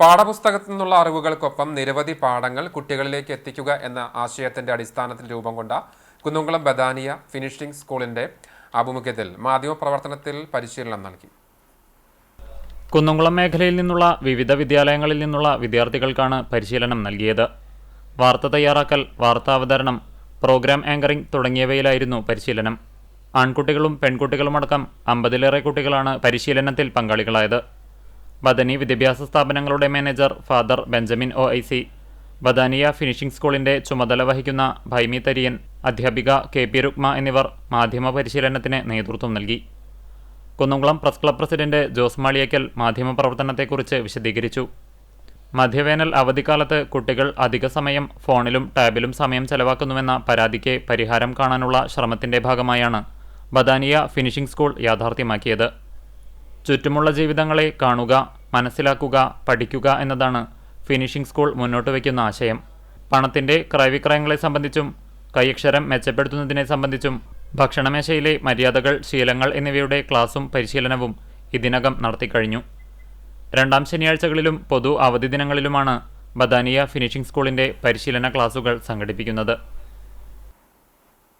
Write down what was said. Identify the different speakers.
Speaker 1: പാഠപുസ്തകത്തിൽ നിന്നുള്ള അറിവുകൾക്കൊപ്പം നിരവധി പാഠങ്ങൾ കുട്ടികളിലേക്ക് എത്തിക്കുക എന്ന ആശയത്തിന്റെ അടിസ്ഥാനത്തിൽ രൂപം കൊണ്ട കുന്നുംകുളം ബദാനിയ ഫിനിഷിംഗ് സ്കൂളിന്റെ ആഭിമുഖ്യത്തിൽ മാധ്യമപ്രവർത്തനത്തിൽ പരിശീലനം നൽകി.
Speaker 2: കുന്നുംകുളം മേഖലയിൽ നിന്നുള്ള വിവിധ വിദ്യാലയങ്ങളിൽ നിന്നുള്ള വിദ്യാർത്ഥികൾക്കാണ് പരിശീലനം നൽകിയത്. വാർത്ത തയ്യാറാക്കൽ വാർത്താവതരണം പ്രോഗ്രാം ആങ്കറിംഗ് തുടങ്ങിയവയിലായിരുന്നു പരിശീലനം. ആൺകുട്ടികളും പെൺകുട്ടികളുമടക്കം അമ്പതിലേറെ കുട്ടികളാണ് പരിശീലനത്തിൽ പങ്കാളികളായത്. ബദനി വിദ്യാഭ്യാസ സ്ഥാപനങ്ങളുടെ manager father Benjamin O I C. Bethania finishing സ്കൂളിന്റെ ചുമതല വഹിക്കുന്ന ഭൈമി തരിയൻ അധ്യാപിക കെ പി രുക്മ എന്നിവർ മാധ്യമ പരിശീലനത്തിന് നേതൃത്വം നൽകി. Kunnamkulam press club president Jose Maliyakkal മാധ്യമ പ്രവർത്തനത്തെക്കുറിച്ച് വിശദീകരിച്ചു. മധ്യവേനൽ അവധിക്കാലത്ത് കുട്ടികൾ അധിക സമയം ഫോണിലും ടാബിലും സമയം ചെലവാക്കുന്നുവെന്ന പരാതിക്ക് പരിഹാരം കാണാനുള്ള ശ്രമത്തിന്റെ ഭാഗമായാണ് ബദാനിയ ഫിനിഷിംഗ് സ്കൂൾ യാഥാർത്ഥ്യമാക്കിയത്. ചുറ്റുമുള്ള ജീവിതങ്ങളെ കാണുക മനസ്സിലാക്കുക പഠിക്കുക എന്നതാണ് ഫിനിഷിംഗ് സ്കൂൾ മുന്നോട്ട് വയ്ക്കുന്ന ആശയം. പണത്തിന്റെ ക്രയവിക്രയങ്ങളെ സംബന്ധിച്ചും കൈയക്ഷരം മെച്ചപ്പെടുത്തുന്നതിനെ സംബന്ധിച്ചും ഭക്ഷണമേശയിലെ മര്യാദകൾ ശീലങ്ങൾ എന്നിവയുടെ ക്ലാസും പരിശീലനവും ഇതിനകം നടത്തിക്കഴിഞ്ഞു. രണ്ടാം ശനിയാഴ്ചകളിലും പൊതു അവധി ദിനങ്ങളിലുമാണ് ബദാനിയ ഫിനിഷിംഗ് സ്കൂളിന്റെ പരിശീലന ക്ലാസുകൾ സംഘടിപ്പിക്കുന്നത്.